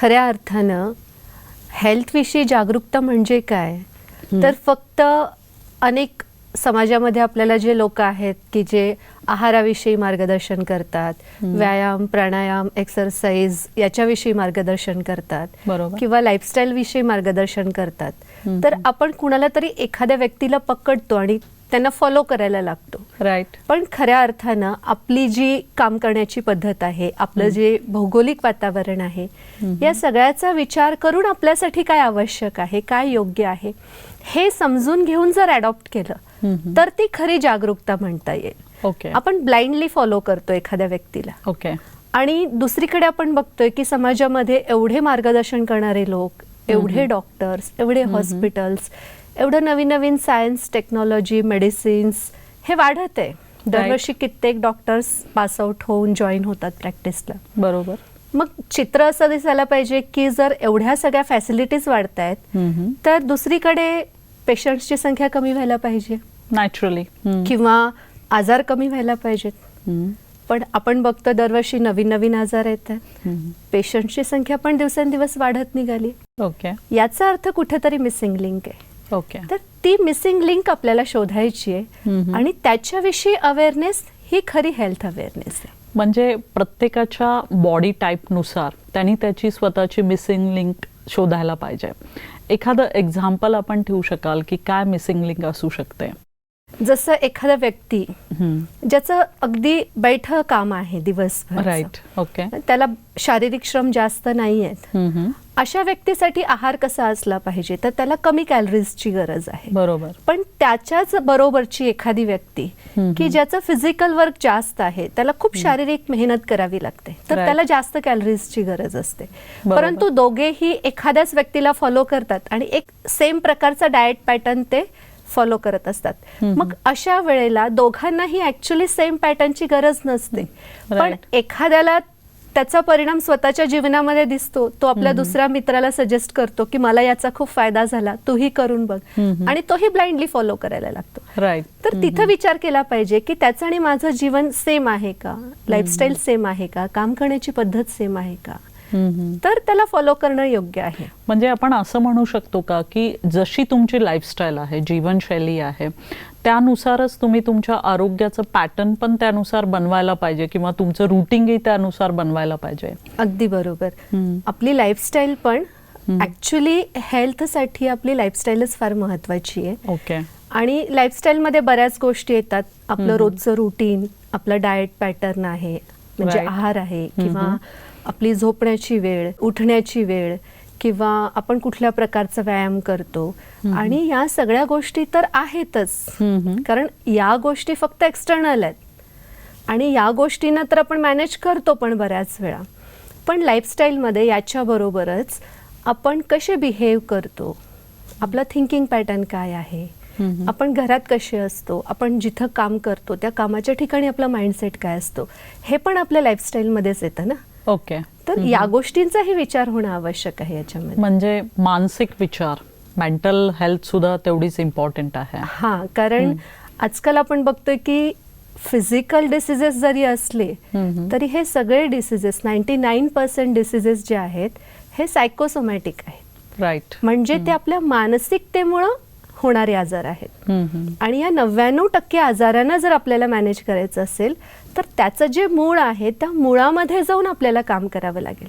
खऱ्या अर्थानं हेल्थविषयी जागरूकता म्हणजे काय? तर फक्त अनेक समाजामध्ये आपल्याला जे लोक आहेत की जे आहाराविषयी मार्गदर्शन करतात व्यायाम प्राणायाम एक्सरसाइज याच्याविषयी मार्गदर्शन करतात बरोबर. किंवा लाईफस्टाईल विषयी मार्गदर्शन करतात. तर आपण कुणाला तरी एखाद्या व्यक्तीला पकडतो आणि त्यांना फॉलो करायला लागतो. राईट पण खऱ्या अर्थानं आपली जी काम करण्याची पद्धत आहे आपलं जे भौगोलिक वातावरण आहे या सगळ्याचा विचार करून आपल्यासाठी काय आवश्यक आहे काय योग्य आहे हे समजून घेऊन जर अडॉप्ट केलं तर ती खरी जागरूकता म्हणता येईल. ओके आपण ब्लाइंडली फॉलो करतो एखाद्या व्यक्तीला. ओके आणि दुसरीकडे आपण बघतोय की समाजामध्ये एवढे मार्गदर्शन करणारे लोक एवढे डॉक्टर्स एवढे हॉस्पिटल्स एवढं नवीन नवीन सायन्स टेक्नॉलॉजी मेडिसिन्स हे वाढत आहे दरवर्षी कित्येक डॉक्टर्स पास आउट होऊन जॉईन होतात प्रॅक्टिसला बरोबर. मग चित्र असं दिसायला पाहिजे की जर एवढ्या सगळ्या फॅसिलिटीज वाढत आहेत. तर दुसरीकडे पेशंट्सची संख्या कमी व्हायला पाहिजे. नॅचरली किंवा आजार कमी व्हायला पाहिजेत. पण आपण बघतो दरवर्षी नवीन नवीन आजार येत आहेत पेशंटची संख्या पण दिवसेंदिवस वाढत निघाली. ओके याचा अर्थ कुठेतरी मिसिंग लिंक आहे. ओके. तर ती मिसिंग लिंक आपल्याला शोधायची आहे. आणि त्याच्याविषयी अवेअरनेस ही खरी हेल्थ अवेअरनेस आहे. म्हणजे प्रत्येकाच्या बॉडी टाईपनुसार त्यांनी त्याची स्वतःची मिसिंग लिंक शोधायला पाहिजे. एखादं एक्झाम्पल आपण ठेवू शकाल की काय मिसिंग लिंक असू शकते? जसं एखादा व्यक्ती ज्याचं अगदी बैठं काम आहे दिवसभर राईट ओके त्याला शारीरिक श्रम जास्त नाही आहेत अशा व्यक्तीसाठी आहार कसा असला पाहिजे तर त्याला कमी कॅलरीजची गरज आहे बरोबर पण त्याच्याच बरोबरची एखादी व्यक्ती. की ज्याचं फिजिकल वर्क जास्त आहे त्याला खूप शारीरिक मेहनत करावी लागते तर. त्याला जास्त कॅलरीजची गरज असते. परंतु दोघेही एखाद्याच व्यक्तीला फॉलो करतात आणि एक सेम प्रकारचा डाएट पॅटर्न ते फॉलो करत असतात. मग अशा वेळेला दोघांनाही ऍक्च्युली सेम पॅटर्नची गरज नसते पण. एखाद्याला त्याचा परिणाम स्वतःच्या जीवनामध्ये दिसतो. तो आपल्या दुसऱ्या मित्राला सजेस्ट करतो की मला याचा खूप फायदा झाला तूही करून बघ. आणि तोही ब्लाइंडली फॉलो करायला लागतो. राईट तर तिथं विचार केला पाहिजे की त्याचं आणि माझं जीवन सेम आहे का? लाईफस्टाईल सेम आहे का? काम करण्याची पद्धत सेम आहे का? तर त्याला फॉलो करणं योग्य आहे. म्हणजे आपण असं म्हणू शकतो का की जशी तुमची लाईफस्टाईल आहे जीवनशैली आहे त्यानुसारच तुम्ही तुमच्या आरोग्याचं पॅटर्न पण त्यानुसार बनवायला पाहिजे किंवा तुमचं रुटीनही त्यानुसार बनवायला पाहिजे? अगदी बरोबर. आपली लाईफस्टाईल पण ऍक्च्युली हेल्थसाठी आपली लाईफस्टाईलच फार महत्वाची आहे. ओके. आणि लाईफस्टाईलमध्ये बऱ्याच गोष्टी येतात. आपलं रोजचं रुटीन आपलं डाएट पॅटर्न आहे म्हणजे. आहार आहे किंवा आपली झोपण्याची वेळ उठण्याची वेळ किंवा आपण कुठल्या प्रकारचा व्यायाम करतो. आणि या सगळ्या गोष्टी तर आहेतच. कारण या गोष्टी फक्त एक्सटर्नल आहेत. आणि या गोष्टींना तर आपण मॅनेज करतो पण बऱ्याच वेळा. पण लाईफस्टाईलमध्ये याच्याबरोबरच आपण कसे बिहेव करतो? आपलं थिंकिंग पॅटर्न काय आहे? आपण घरात कसे असतो? आपण जिथं काम करतो त्या कामाच्या ठिकाणी आपला माइंडसेट काय असतो? हे पण आपल्या लाईफस्टाईलमध्येच येतं ना? ओके. तर या गोष्टींचाही विचार होणं आवश्यक आहे याच्यामध्ये. म्हणजे मानसिक विचार मेंटल हेल्थ सुद्धा तेवढीच इम्पॉर्टंट आहे. हा कारण आजकाल आपण बघतोय की फिजिकल डिसिजेस जरी असले. तरी हे सगळे diseases ninety nine percent diseases जे आहेत हे सायकोसोमॅटिक आहेत. राईट म्हणजे ते आपल्या मानसिकतेमुळं होणारे आजार आहेत. आणि या नव्याण्णव टक्के आजारांना जर आपल्याला मॅनेज करायचं असेल तर त्याचं जे मूळ आहे त्या मुळामध्ये जाऊन आपल्याला काम करावं लागेल.